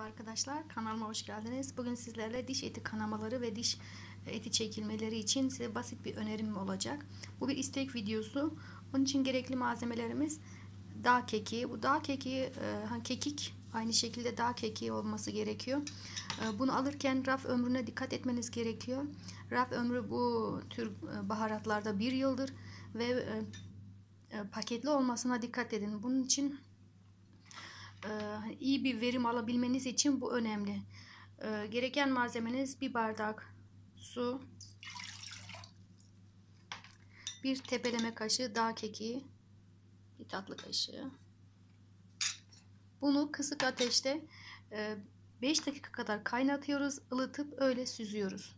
arkadaşlar, kanalıma hoş geldiniz. Bugün sizlerle diş eti kanamaları ve diş eti çekilmeleri için size basit bir önerim olacak. Bu bir istek videosu. Onun için gerekli malzemelerimiz dağ kekiği. Bu dağ kekiği, e, hani kekik aynı şekilde dağ kekiği olması gerekiyor. E, bunu alırken raf ömrüne dikkat etmeniz gerekiyor. Raf ömrü bu tür e, baharatlarda bir yıldır ve e, e, paketli olmasına dikkat edin. Bunun için e, iyi bir verim alabilmeniz için bu önemli. E, gereken malzemeniz bir bardak su, bir tepeleme kaşığı dağ kekiği, bir tatlı kaşığı. Bunu kısık ateşte 5 dakika kadar kaynatıyoruz, ılıtıp öyle süzüyoruz.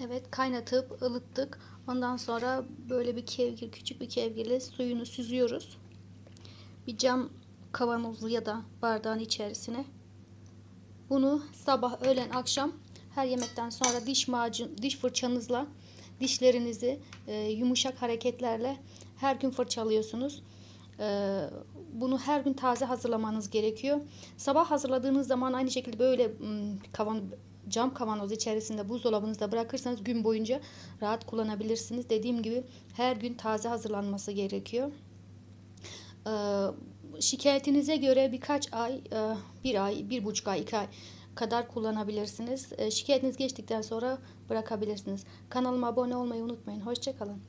Evet kaynatıp ılıttık. Ondan sonra böyle bir kevgir, küçük bir kevgirle suyunu süzüyoruz bir cam kavanozlu ya da bardağın içerisine. Bunu sabah, öğlen, akşam her yemekten sonra diş macun, diş fırçanızla dişlerinizi e, yumuşak hareketlerle her gün fırçalıyorsunuz. E, bunu her gün taze hazırlamanız gerekiyor. Sabah hazırladığınız zaman aynı şekilde böyle kavan cam kavanoz içerisinde buzdolabınızda bırakırsanız gün boyunca rahat kullanabilirsiniz. Dediğim gibi her gün taze hazırlanması gerekiyor. Ee, şikayetinize göre birkaç ay, e, bir ay, bir buçuk ay, iki ay kadar kullanabilirsiniz. Ee, şikayetiniz geçtikten sonra bırakabilirsiniz. Kanalıma abone olmayı unutmayın. Hoşçakalın.